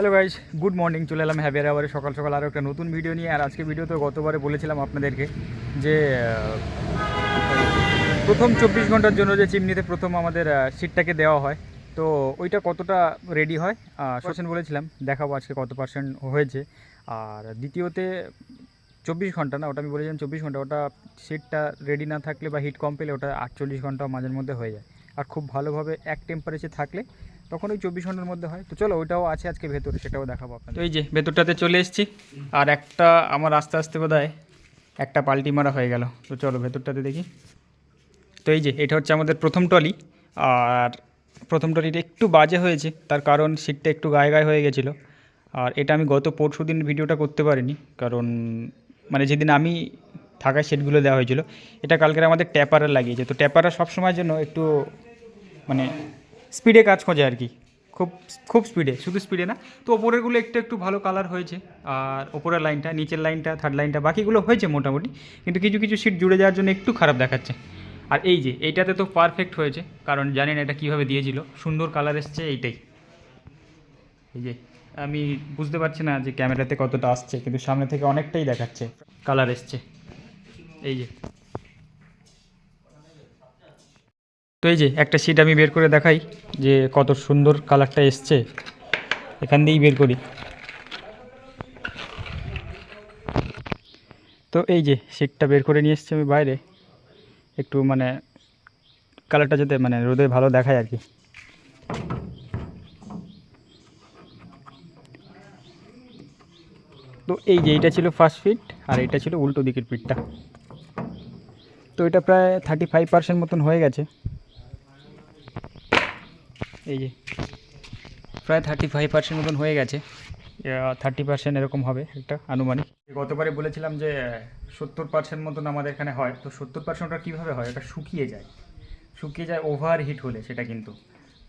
Hello guys good morning চলে এলাম happy আবারে সকাল সকাল আরও একটা নতুন ভিডিও নিয়ে। আর আজকে ভিডিও তো গতবারে বলেছিলাম আপনাদেরকে যে প্রথম চব্বিশ ঘণ্টার জন্য যে চিমনিতে প্রথম আমাদের সিটটাকে দেওয়া হয়, তো ওইটা কতটা রেডি হয়? পার্সেন্ট বলেছিলাম, দেখাবো আজকে কত পার্সেন্ট হয়েছে। আর দ্বিতীয়তে, চব্বিশ ঘণ্টা না, ওটা আমি বলেছিলাম চব্বিশ ঘণ্টা, ওটা সিটটা রেডি না থাকলে বা হিট কম পেলে ওটা আটচল্লিশ ঘণ্টা মাঝের মধ্যে হয়ে যায়। আর খুব ভালোভাবে এক টেম্পারেচার থাকলে তখন ওই চব্বিশ ঘণ্টার মধ্যে হয়। তো চলো, ওইটাও আছে আজকে ভেতরে, সেটাও দেখাবো তো এই যে, ভেতরটাতে চলে এসেছি, আর একটা আমার আস্তে আস্তে বোধ একটা পাল্টি মারা হয়ে গেল। তো চলো, ভেতরটাতে দেখি। তো এই যে, এটা হচ্ছে আমাদের প্রথম টলি আর প্রথম টলিটা একটু বাজে হয়েছে, তার কারণ সিটটা একটু গায়ে গায়ে হয়ে গেছিল। আর এটা আমি গত পরশু দিন ভিডিওটা করতে পারিনি, কারণ মানে যেদিন আমি থাকা সেটগুলো দেওয়া হয়েছিল, এটা কালকের আমাদের ট্যাপারার লাগিয়েছে। তো ট্যাপারা সবসময়ের জন্য একটু মানে স্পিডে কাজ খোঁজে আর কি। খুব খুব স্পিডে শুধু স্পিডে না। তো ওপরেরগুলো একটু একটু ভালো কালার হয়েছে। আর ওপরের লাইনটা নিচের লাইনটা থার্ড লাইনটা বাকিগুলো হয়েছে মোটামুটি। কিন্তু কিছু কিছু সিট জুড়ে যাওয়ার জন্য একটু খারাপ দেখাচ্ছে। আর এই যে, এইটাতে তো পারফেক্ট হয়েছে। কারণ জানেন এটা কীভাবে দিয়েছিল। সুন্দর কালার এসছে এইটাই। এই যে, আমি বুঝতে পারছি না যে ক্যামেরাতে কতটা আসছে, কিন্তু সামনে থেকে অনেকটাই দেখাচ্ছে। কালার এসছে। এই যে। তো এই যে একটা সিট আমি বের করে দেখাই যে কত সুন্দর কালারটা এসছে। এখান দিয়েই বের করি। তো এই যে সিটটা বের করে নিয়ে এসছি আমি বাইরে। একটু মানে কালারটা যাতে মানে রোদে ভালো দেখায় আর কি। তো এই যে এইটা ছিল ফার্স্ট ফিট আর এটা ছিল উল্টো দিকের পিঠটা তো এটা প্রায় থার্টি ফাইভ পার্সেন্ট মতন হয়ে গেছে। এই যে প্রায় থার্টি ফাইভ পার্সেন্ট মতন হয়ে গেছে। থার্টি পার্সেন্ট এরকম হবে একটা আনুমানিক। গতবারে বলেছিলাম যে সত্তর পার্সেন্ট মতন আমাদের এখানে হয় তো সত্তর পার্সেন্টটা কীভাবে হয়? এটা শুকিয়ে যায়। শুকিয়ে যায় ওভার হিট হলে সেটা কিন্তু।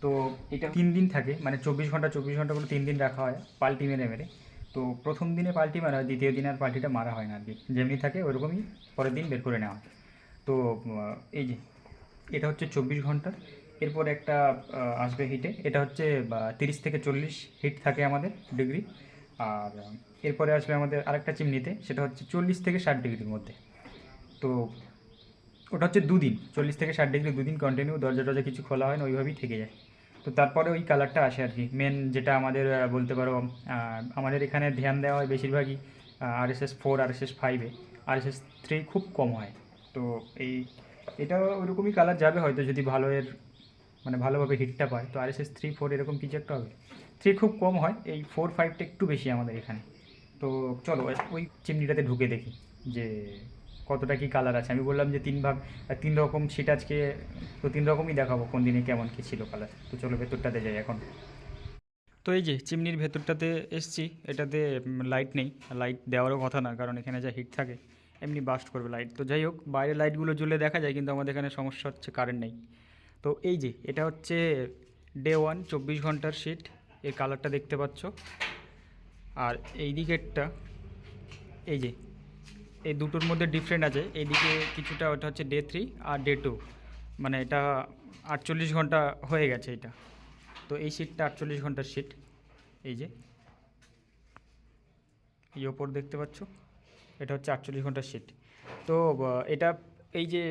তো এটা তিন দিন থাকে মানে চব্বিশ ঘণ্টা চব্বিশ ঘণ্টা করে তিন দিন রাখা হয় পাল্টি মেরে মেরে। তো প্রথম দিনে পাল্টি মারা হয় দ্বিতীয় দিনে আর পাল্টিটা মারা হয় না আর কি। যেমনি থাকে ওরকমই পরের দিন বের করে নেওয়া হয়। তো এই যে এটা হচ্ছে চব্বিশ ঘণ্টা এরপর একটা আসবে হিটে। এটা হচ্ছে তিরিশ থেকে চল্লিশ হিট থাকে আমাদের ডিগ্রি। আর এরপরে আসবে আমাদের আরেকটা চিমনিতে, সেটা হচ্ছে চল্লিশ থেকে ষাট ডিগ্রির মধ্যে। তো, ওটা হচ্ছে দুদিন, চল্লিশ থেকে ষাট ডিগ্রি দুদিন কন্টিনিউ দরজা টরজা কিছু খোলা হয় না, ওইভাবেই থেকে যায়। তো তারপরে ওই কালারটা আসে আর কি। মেন যেটা আমাদের বলতে পারো আমাদের এখানে ধ্যান দেওয়া হয় বেশিরভাগই R S S four R S S ফাইভে আর এস এস থ্রি খুব কম হয়। তো এই, এটা ওরকমই কালার যাবে হয়তো যদি ভালো এর মানে ভালোভাবে হিটটা পায়। তো R S S three four এরকম কিছু একটা হবে। থ্রি খুব কম হয়, এই ফোর ফাইভটা একটু বেশি আমাদের এখানে। তো চলো ওই চিমনিটাতে ঢুকে দেখি যে কতটা কি কালার আছে। আমি বললাম যে তিন ভাগ তিন রকম সিট আজকে, তো তিন রকমই দেখাবো কোন দিনে কেমন কী ছিল কালার তো চলো, ভেতরটাতে যাই এখন। তো এই যে চিমনির ভেতরটাতে এসছি, এটাতে লাইট নেই। লাইট দেওয়ারও কথা না, কারণ এখানে যা হিট থাকে, এমনি বাস্ট করবে লাইট তো যাই হোক বাইরে লাইটগুলো জ্বলে দেখা যায়, কিন্তু আমাদের এখানে সমস্যা হচ্ছে কারেন্ট নেই। তো এই যে, এটা হচ্ছে ডে ওয়ান চব্বিশ ঘণ্টার শিট এর কালারটা দেখতে পাচ্ছ। আর এই দিকেরটা, এই যে, এই দুটোর মধ্যে ডিফারেন্ট আছে। এইদিকে কিছুটা ওটা হচ্ছে ডে থ্রি আর ডে টু মানে এটা আটচল্লিশ ঘণ্টা হয়ে গেছে এটা। তো এই সিটটা আটচল্লিশ ঘণ্টার সিট এই যে, এই ওপর দেখতে পাচ্ছ। এটা হচ্ছে আটচল্লিশ ঘণ্টার সিট তো এটা এই যে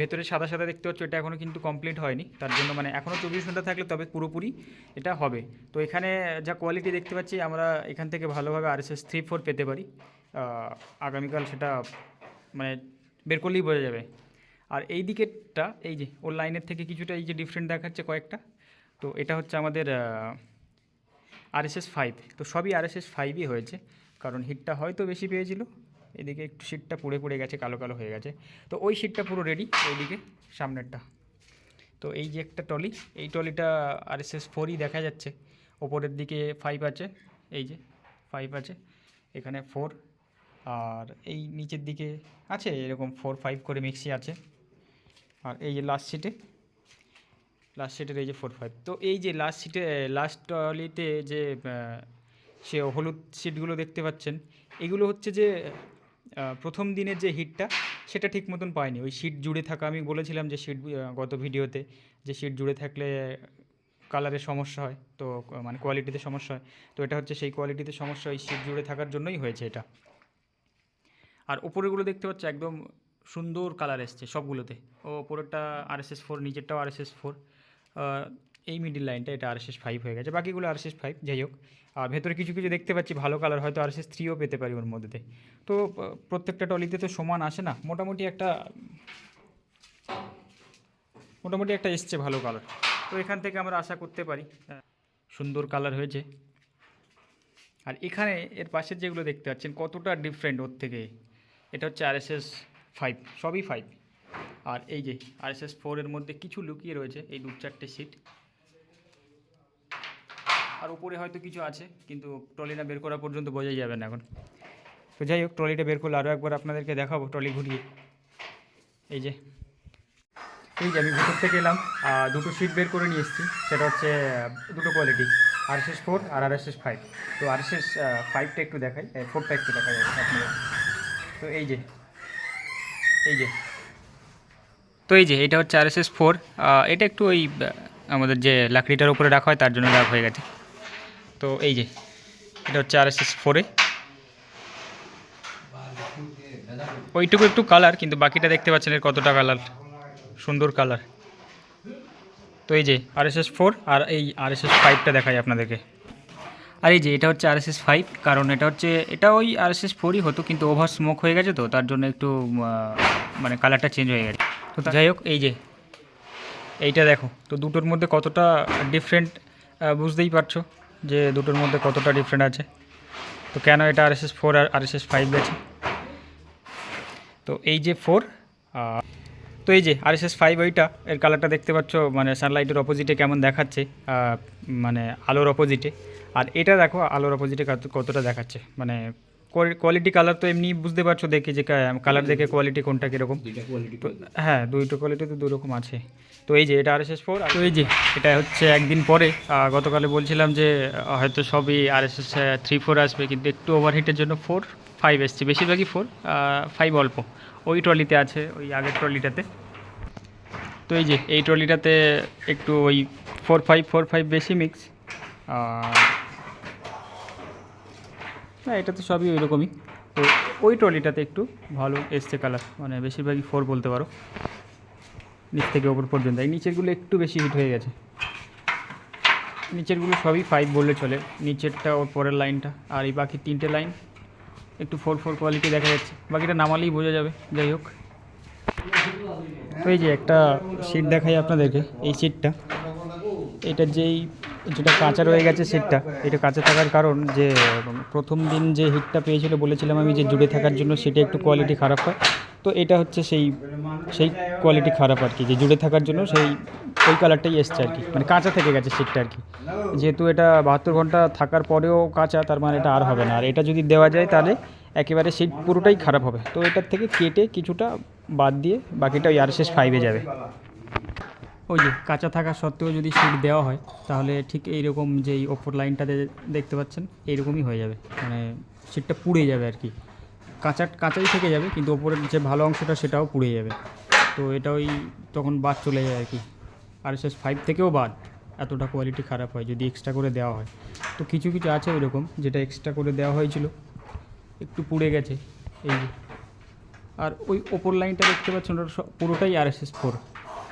ভেতরে সাদা সাদা দেখতে পাচ্ছ, এটা এখনও কিন্তু কমপ্লিট হয়নি। তার জন্য মানে এখনও চব্বিশ ঘণ্টা থাকলে তবে পুরোপুরি এটা হবে। তো এখানে যা কোয়ালিটি দেখতে পাচ্ছি, আমরা এখান থেকে ভালোভাবে R S S three four পেতে পারি। আগামীকাল সেটা মানে বের করলেই বোঝা যাবে। আর এই দিকেরটা, এই যে, ওর লাইনের থেকে কিছুটা এই যে ডিফারেন্ট দেখাচ্ছে কয়েকটা। তো এটা হচ্ছে আমাদের আরএসএস ফাইভ তো সবই আরএসএস ফাইভই হয়েছে। কারণ হিটটা হয়তো বেশি পেয়েছিল। এদিকে একটু সিটটা পুড়ে পুড়ে গেছে, কালো কালো হয়ে গেছে। তো ওই সিটটা পুরো রেডি ওইদিকে সামনেরটা। তো এই যে একটা টলি এই টলিটা আরএসএস ফোরই দেখা যাচ্ছে। ওপরের দিকে ফাইভ আছে, এই যে ফাইভ আছে, এখানে ফোর আর এই নিচের দিকে আছে, এরকম ফোর ফাইভ করে মিক্সি আছে। আর এই যে লাস্ট সিটে লাস্ট সিটের এই যে ফোর ফাইভ তো এই যে লাস্ট সিটে লাস্ট টলিতে যে সে হলুদ সিটগুলো দেখতে পাচ্ছেন, এগুলো হচ্ছে যে প্রথম দিনের যে হিটটা সেটা ঠিক মতন পায়নি ওই সিট জুড়ে থাকা, আমি বলেছিলাম যে সিট গত ভিডিওতে যে সিট জুড়ে থাকলে কালারের সমস্যা হয়, তো মানে কোয়ালিটিতে সমস্যা হয়। তো এটা হচ্ছে সেই কোয়ালিটিতে সমস্যা এই শীত জুড়ে থাকার জন্যই হয়েছে এটা। আর ওপরেগুলো দেখতে পাচ্ছ, একদম সুন্দর কালার এসছে সবগুলোতে। ও ওপরেরটা এস ফোর নিচেরটাও আর এস এস ফোর এই মিডিল লাইনটা এটা আর এস এস ফাইভ হয়ে গেছে। বাকিগুলো আর এস এস ফাইভ যাই হোক। আর ভেতরে কিছু কিছু দেখতে পাচ্ছি, ভালো কালার হয়তো আর এস এস থ্রিও পেতে পারি ওর মধ্যে। তো প্রত্যেকটা টলিতে তো সমান আসে না। মোটামুটি একটা মোটামুটি একটা এসছে ভালো কালার তো এখান থেকে আমরা আশা করতে পারি সুন্দর কালার হয়েছে। আর এখানে এর পাশের যেগুলো দেখতে পাচ্ছেন, কতটা ডিফারেন্ট ওর থেকে। এটা হচ্ছে আর এস এস ফাইভ সবই ফাইভ আর এই যে আর এস এস ফোরের মধ্যে কিছু লুকিয়ে রয়েছে, এই দু চারটে সিট আর উপরে হয়তো কিছু আছে, কিন্তু ট্রলিটা বের করা পর্যন্ত বোঝাই যাবে না এখন। তো যাই হোক, ট্রলিটা বের করলে আরও একবার আপনাদেরকে দেখাবো ট্রলি ঘুরিয়ে। এই যে এই যে আমি ভিতর থেকে এলাম দুটো সিট বের করে নিয়ে এসেছি, সেটা হচ্ছে দুটো quality R S S four আর আর এস এস ফাইভ তো আর এস এস ফাইভটা একটু দেখাই ফোরটা একটু দেখা যাবে আপনাদের। তো এই যে এই যে, তো এই যে, এটা হচ্ছে আর এস এস ফোর এটা একটু ওই আমাদের যে লাকড়িটার উপরে রাখা হয়, তার জন্য রাখা হয়ে গেছে। তো এই যে, এটা হচ্ছে আর এস এস ফোরে ওইটুকু একটু কালার কিন্তু বাকিটা দেখতে পাচ্ছেন এর কতটা কালার সুন্দর কালার তো এই যে R S S four R এই আর এস এস ফাইভটা দেখাই আপনাদেরকে। আর এই যে, এটা হচ্ছে আর এস এস ফাইভ কারণ এটা হচ্ছে, এটা ওই আর এস এস ফোরই হতো, কিন্তু ওভার স্মোক হয়ে গেছে তো, তার জন্য একটু মানে কালারটা চেঞ্জ হয়ে গেছে। তো যাই হোক, এই যে, এইটা দেখো, তো দুটোর মধ্যে কতটা ডিফারেন্ট বুঝতেই পারছ। যে দুটোর মধ্যে কতটা ডিফারেন্ট আছে? তো কেন এটা R S S four R S S five গেছে তো এই যে ফোর তো এই যে আর এস এস ফাইভ ওইটা, এর কালারটা দেখতে পাচ্ছ মানে সানলাইটের অপোজিটে কেমন দেখাচ্ছে মানে আলোর অপোজিটে আর এটা দেখো, আলোর অপোজিটে কত- কতটা দেখাচ্ছে মানে কোয়ালিটি কালার তো এমনি বুঝতে পারছ দেখে যে কালার দেখে কোয়ালিটি কোনটা কীরকম। তো হ্যাঁ দুইটো কোয়ালিটি তো দুরকম আছে। তো এই যে এটা আর এস এস ফোর তো এই যে এটা হচ্ছে একদিন পরে গতকালে বলছিলাম যে হয়তো সবই R S S three four আসবে কিন্তু একটু ওভারহিটের জন্য ফোর ফাইভ এসছে। বেশিরভাগই ফোর ফাইভ অল্প। ওই ট্রলিতে আছে ওই আগের ট্রলিটাতে তো এই যে এই ট্রলিটাতে একটু ওই ফোর ফাইভ ফোর ফাইভ বেশি মিক্স না, এটা তো সবই ওই রকমই তো ওই ট্রলিটাতে একটু ভালো এসছে কালার মানে বেশিরভাগই ফোর বলতে পারো। নিচ থেকে ওপর পর্যন্ত। এই নিচেরগুলো একটু বেশি হিট হয়ে গেছে। নিচেরগুলো সবই ফাইভ বললে চলে। নিচেরটা ওর পরের লাইনটা আর এই বাকি তিনটে লাইন একটু ফোর ফোর কোয়ালিটি দেখা যাচ্ছে। বাকিটা নামালেই বোঝা যাবে। যাই হোক। তো এই যে একটা সিট দেখাই আপনাদেরকে, এই সিটটা এটা যেই যেটা কাঁচা রয়ে গেছে সিটটা এটা কাঁচা থাকার কারণ যে প্রথম দিন যে হিটটা পেয়েছিল, বলেছিলাম আমি যে জুড়ে থাকার জন্য সেটা একটু কোয়ালিটি খারাপ হয়। তো এটা হচ্ছে সেই সেই কোয়ালিটি খারাপ আর কি, যে জুড়ে থাকার জন্য সেই, ওই কালারটাই এসছে আর কি মানে কাঁচা থেকে গেছে সিটটা আর কি। যেহেতু এটা বাহাত্তর ঘণ্টা থাকার পরেও কাঁচা, তার মানে এটা আর হবে না। আর এটা যদি দেওয়া যায় তাহলে একেবারে সিট পুরোটাই খারাপ হবে। তো এটার থেকে কেটে কিছুটা বাদ দিয়ে বাকিটা ওই আর শেষ ফাইভে যাবে। ওই যে কাঁচা থাকা সত্ত্বেও যদি সিট দেওয়া হয়, তাহলে ঠিক এইরকম যেই ওপর লাইনটাতে দেখতে পাচ্ছেন, এইরকমই হয়ে যাবে। মানে সিটটা পুড়ে যাবে আর কি। কাঁচা, কাঁচাই থেকে যাবে, কিন্তু ওপরের যে ভালো অংশটা সেটাও পুড়ে যাবে। তো এটা ওই তখন বাদ চলে যায় আর কি। আর এস ফাইভ থেকেও বাদ, এতটা কোয়ালিটি খারাপ হয়, যদি এক্সট্রা করে দেওয়া হয়। তো কিছু কিছু আছে ওইরকম, যেটা এক্সট্রা করে দেওয়া হয়েছিল। একটু পুড়ে গেছে, এই আর ওই ওপর লাইনটা দেখতে পাচ্ছেন, ওটা পুরোটাই আর এস এস ফোর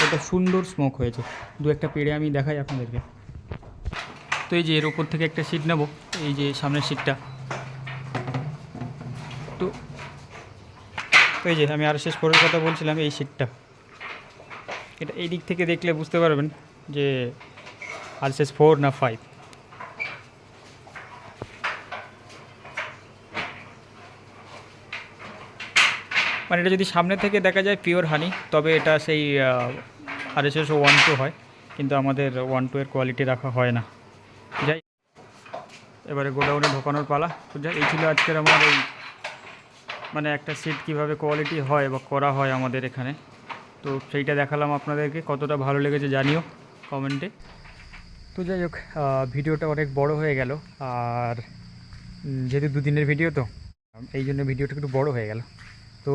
এটা সুন্দর স্মোক হয়েছে। দু একটা পেড়ে আমি দেখাই আপনাদেরকে। তো এই যে এর ওপর থেকে একটা সিট নেব, এই যে সামনের সিটটা তো তো এই যে আমি আর শেষ পরের কথা বলছিলাম, এই সিটটা এটা এই দিক থেকে দেখলে বুঝতে পারবেন যে, আর শেষ ফোর না ফাইভ মানে এটা যদি সামনে থেকে দেখা যায় পিওর হানি তবে এটা সেই R S S one two হয়, কিন্তু আমাদের ওয়ান টু এর কোয়ালিটি রাখা হয় না। যাই, এবারে গোডাউনে ঢোকানোর পালা। তো যাই, এই ছিল আজকের আমার এই মানে একটা সিট কীভাবে কোয়ালিটি হয় বা করা হয় আমাদের এখানে। তো সেইটা দেখালাম আপনাদেরকে, কতটা ভালো লেগেছে জানিও কমেন্টে তো যাই হোক ভিডিওটা অনেক বড় হয়ে গেল, আর যেহেতু দুদিনের ভিডিও তো, এই জন্য ভিডিওটা একটু বড় হয়ে গেল। তো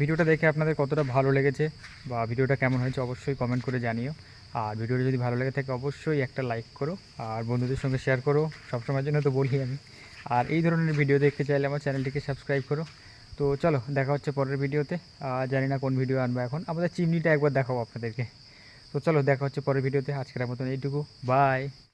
ভিডিওটা দেখে আপনাদের কতটা ভালো লেগেছে বা ভিডিওটা কেমন হয়েছে অবশ্যই কমেন্ট করে জানিও। আর ভিডিওটা যদি ভালো লেগে থাকে অবশ্যই একটা লাইক করো, আর বন্ধুদের সঙ্গে শেয়ার করো, সবসময়ের জন্য তো বলি আমি। আর এই ধরনের ভিডিও দেখতে চাইলে আমার চ্যানেলটিকে সাবস্ক্রাইব করো। তো চলো, দেখা হচ্ছে পরের ভিডিওতে জানি না কোন ভিডিও আনব এখন। আমাদের চিমনিটা একবার দেখাবো আপনাদেরকে। তো চলো, দেখা হচ্ছে পরের ভিডিওতে আজকের মতন এইটুকু। বাই